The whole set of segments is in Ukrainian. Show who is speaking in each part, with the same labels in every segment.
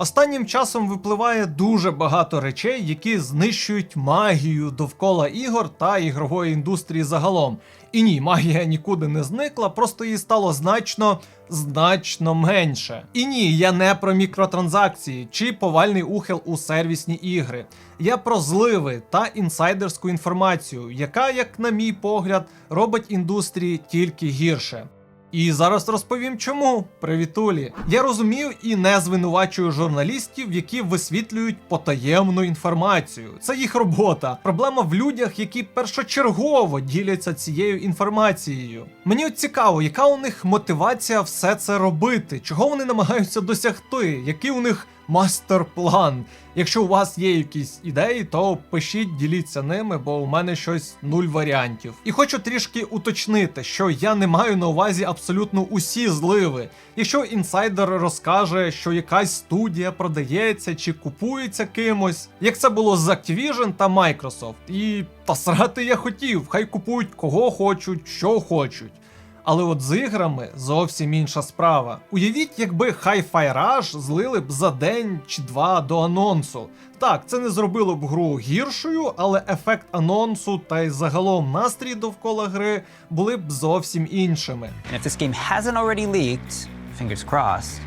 Speaker 1: Останнім часом випливає дуже багато речей, які знищують магію довкола ігор та ігрової індустрії загалом. І ні, магія нікуди не зникла, просто її стало значно, значно менше. І ні, я не про мікротранзакції чи повальний ухил у сервісні ігри. Я про зливи та інсайдерську інформацію, яка, як на мій погляд, робить індустрії тільки гірше. І зараз розповім чому. Привітулі. Я розумію і не звинувачую журналістів, які висвітлюють потаємну інформацію. Це їх робота. Проблема в людях, які першочергово діляться цією інформацією. Мені от цікаво, яка у них мотивація все це робити, чого вони намагаються досягти, які у них мастер-план. Якщо у вас є якісь ідеї, то пишіть, діліться ними, бо у мене щось нуль варіантів. І хочу трішки уточнити, що я не маю на увазі абсолютно усі зливи. Якщо інсайдер розкаже, що якась студія продається чи купується кимось, як це було з Activision та Microsoft, і та срати я хотів, хай купують кого хочуть, що хочуть. Але от з іграми зовсім інша справа. Уявіть, якби Hi-Fi Rush злили б за день чи два до анонсу. Так, це не зробило б гру гіршою, але ефект анонсу та й загалом настрій довкола гри були б зовсім іншими.
Speaker 2: And if this game hasn't already leaked, fingers crossed,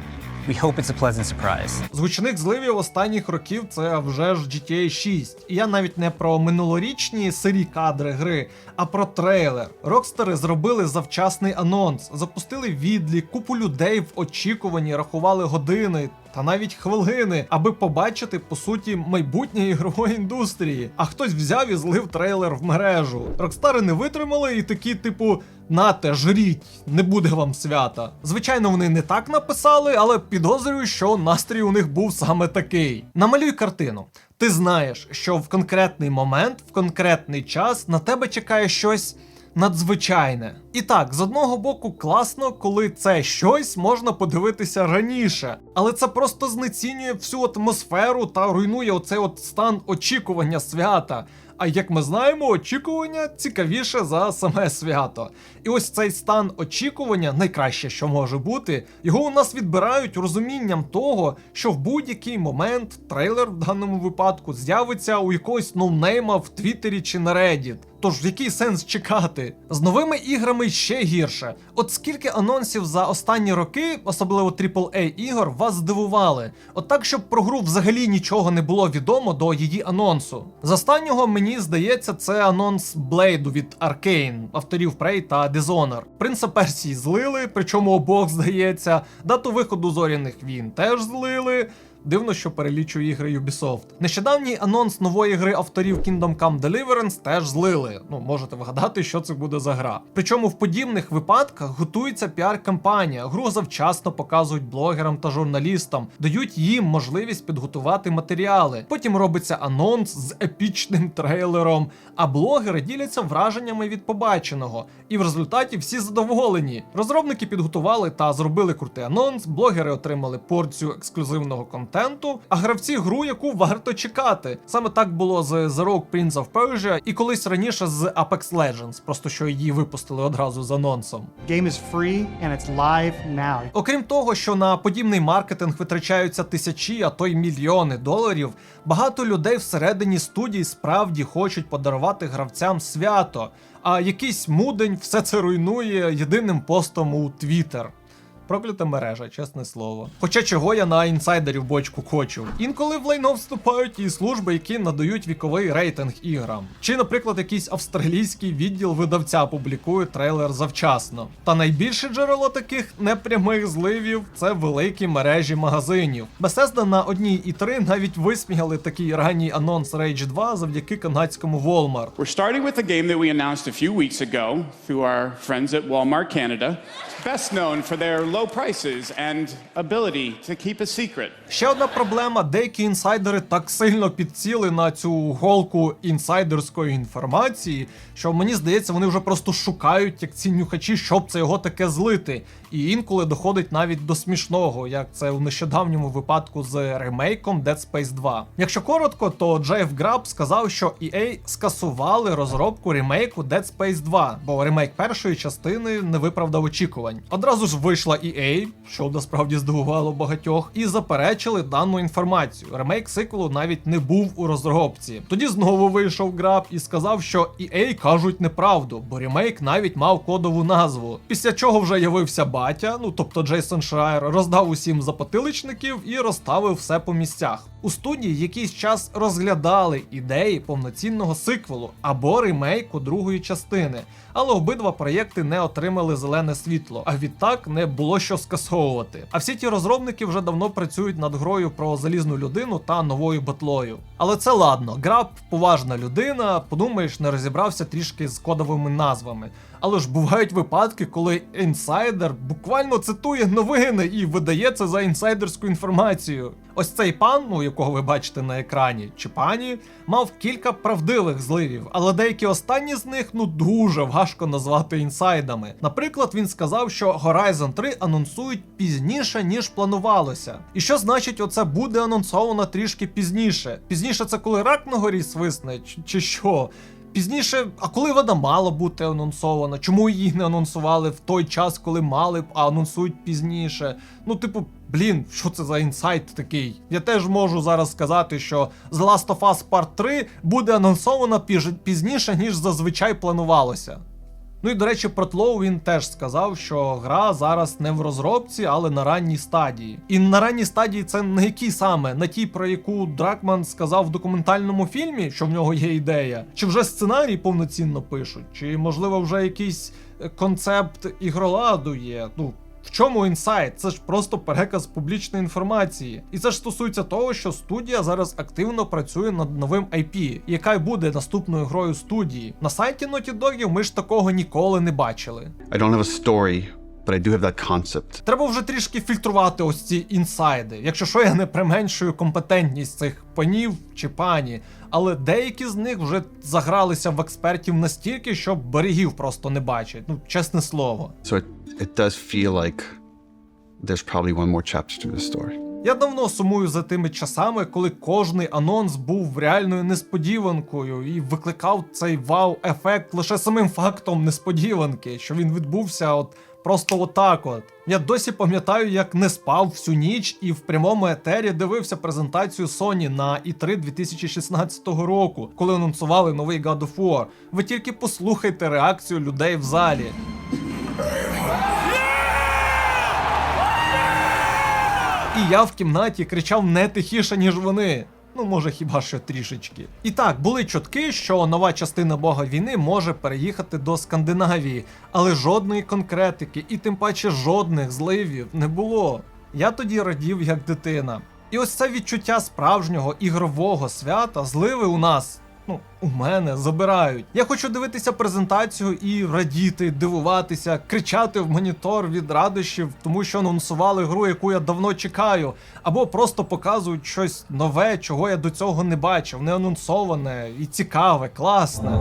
Speaker 2: we hope it's a pleasant surprise.
Speaker 1: Звучник зливів останніх років це вже ж GTA 6. І я навіть не про минулорічні сирі кадри гри, а про трейлер. Рокстери зробили завчасний анонс, запустили відлік, купу людей в очікуванні рахували години. Та навіть хвилини, аби побачити по суті майбутнє ігрової індустрії. А хтось взяв і злив трейлер в мережу. Рокстари не витримали і такі, типу, нате, жріть, не буде вам свята. Звичайно, вони не так написали, але підозрюю, що настрій у них був саме такий. Намалюй картину. Ти знаєш, що в конкретний момент, в конкретний час на тебе чекає щось надзвичайне. І так, з одного боку, класно, коли це щось можна подивитися раніше, але це просто знецінює всю атмосферу та руйнує оцей от стан очікування свята. А як ми знаємо, очікування цікавіше за саме свято. І ось цей стан очікування, найкраще, що може бути, його у нас відбирають розумінням того, що в будь-який момент трейлер в даному випадку з'явиться у якогось ноунейма в Твіттері чи на Reddit. Тож який сенс чекати? З новими іграми ще гірше. От скільки анонсів за останні роки, особливо AAA ігор, вас здивували? От так, щоб про гру взагалі нічого не було відомо до її анонсу. З останнього мені здається, це анонс Блейду від Arkane, авторів Prey та Dishonored. Принца Персії злили, причому обох здається. Дату виходу зоряних війн теж злили. Дивно, що перелічує ігри Ubisoft. Нещодавній анонс нової гри авторів Kingdom Come Deliverance теж злили. Ну, можете вгадати, що це буде за гра. Причому в подібних випадках готується піар-кампанія. Гру завчасно показують блогерам та журналістам, дають їм можливість підготувати матеріали. Потім робиться анонс з епічним трейлером, а блогери діляться враженнями від побаченого. І в результаті всі задоволені. Розробники підготували та зробили крутий анонс, блогери отримали порцію ексклюзивного контенту, а гравці гру, яку варто чекати. Саме так було з The Rogue Prince of Persia і колись раніше з Apex Legends, просто що її випустили одразу з анонсом.
Speaker 3: Game is free and it's live now.
Speaker 1: Окрім того, що на подібний маркетинг витрачаються тисячі, а то й мільйони доларів, багато людей всередині студії справді хочуть подарувати гравцям свято, а якийсь мудень все це руйнує єдиним постом у Twitter. Проклята мережа, чесне слово. Хоча чого я на інсайдерів бочку хочу. Інколи в лайно вступають і служби, які надають віковий рейтинг іграм. Чи, наприклад, якийсь австралійський відділ видавця публікує трейлер завчасно. Та найбільше джерело таких непрямих зливів це великі мережі магазинів. Bethesda на одній і три навіть висміяли такий ранній анонс Rage 2 завдяки канадському Walmart.
Speaker 4: We're starting with a game that we announced a few weeks ago through our friends at Walmart Canada, best known for their low prices and ability to keep a secret.
Speaker 1: Ще одна проблема: деякі інсайдери так сильно підсіли на цю голку інсайдерської інформації, що мені здається, вони вже просто шукають, як ці нюхачі, щоб це його таке злити. І інколи доходить навіть до смішного, як це в нещодавньому випадку з ремейком Dead Space 2. Якщо коротко, то Джейф Граб сказав, що EA скасували розробку ремейку Dead Space 2, бо ремейк першої частини не виправдав очікувань. Одразу ж вийшла EA, що насправді здивувало багатьох, і заперечили дану інформацію. Ремейк сиквелу навіть не був у розробці. Тоді знову вийшов Граб і сказав, що EA кажуть неправду, бо ремейк навіть мав кодову назву. Після чого вже явився батя, ну тобто Джейсон Шрайер, роздав усім запотиличників і розставив все по місцях. У студії якийсь час розглядали ідеї повноцінного сиквелу або ремейку другої частини, але обидва проєкти не отримали зелене світло, а відтак не було що скасовувати. А всі ті розробники вже давно працюють над грою про залізну людину та новою батлою. Але це ладно, Граб поважна людина, подумаєш, не розібрався трішки з кодовими назвами. Але ж бувають випадки, коли інсайдер буквально цитує новини і видає це за інсайдерську інформацію. Ось цей пан, ну якого ви бачите на екрані, чи пані, мав кілька правдивих зливів, але деякі останні з них ну дуже важко назвати інсайдами. Наприклад, він сказав, що Horizon 3 анонсують пізніше, ніж планувалося. І що значить, оце буде анонсовано трішки пізніше? Пізніше це коли рак на горі свисне, чи, що? Пізніше, а коли вона мала бути анонсована? Чому її не анонсували в той час, коли мали б, а анонсують пізніше? Ну, типу, блін, що це за інсайт такий? Я теж можу зараз сказати, що The Last of Us Part 3 буде анонсована піж- пізніше, ніж зазвичай планувалося. Ну і до речі, про Тлоу він теж сказав, що гра зараз не в розробці, але на ранній стадії. І на ранній стадії це на якій саме? На тій, про яку Дракман сказав в документальному фільмі, що в нього є ідея, чи вже сценарій повноцінно пишуть, чи можливо вже якийсь е, концепт ігроладу є. Ну. В чому інсайт? Це ж просто переказ публічної інформації. І це ж стосується того, що студія зараз активно працює над новим IP, яка й буде наступною грою студії. На сайті Naughty Dog ми ж такого ніколи не бачили.
Speaker 5: I don't have a story, but I do have that concept.
Speaker 1: Треба вже трішки фільтрувати ось ці інсайди. Якщо що, я не применшую компетентність цих панів чи пані, але деякі з них вже загралися в експертів настільки, що берегів просто не бачать. Ну, чесне слово.
Speaker 5: So it, it does feel like there's probably one more chapter to the story.
Speaker 1: Я давно сумую за тими часами, коли кожний анонс був реальною несподіванкою і викликав цей вау-ефект лише самим фактом несподіванки, що він відбувся от просто отак. От я досі пам'ятаю, як не спав всю ніч і в прямому етері дивився презентацію Sony на E3 2016 року, коли анонсували новий God of War. Ви тільки послухайте реакцію людей в залі. І я в кімнаті кричав не тихіше, ніж вони. Ну, може, хіба що трішечки. І так, були чутки, що нова частина Бога війни може переїхати до Скандинавії, але жодної конкретики і тим паче жодних зливів не було. Я тоді радів як дитина. І ось це відчуття справжнього ігрового свята зливи у нас. Ну, у мене забирають. Я хочу дивитися презентацію і радіти, дивуватися, кричати в монітор від радощів, тому що анонсували гру, яку я давно чекаю, або просто показують щось нове, чого я до цього не бачив, не анонсоване і цікаве, класне.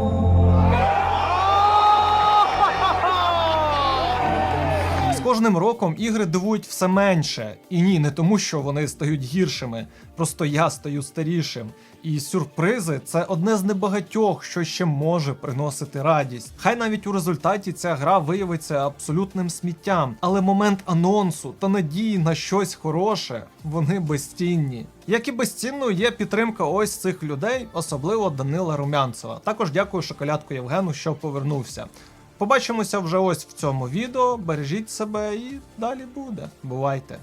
Speaker 1: Кожним роком ігри дивують все менше. І ні, не тому, що вони стають гіршими. Просто я стаю старішим. І сюрпризи це одне з небагатьох, що ще може приносити радість. Хай навіть у результаті ця гра виявиться абсолютним сміттям, але момент анонсу та надії на щось хороше вони безцінні. Як і безцінною є підтримка ось цих людей, особливо Данила Румянцева. Також дякую шоколядку Євгену, що повернувся. Побачимося вже ось в цьому відео. Бережіть себе і далі буде. Бувайте!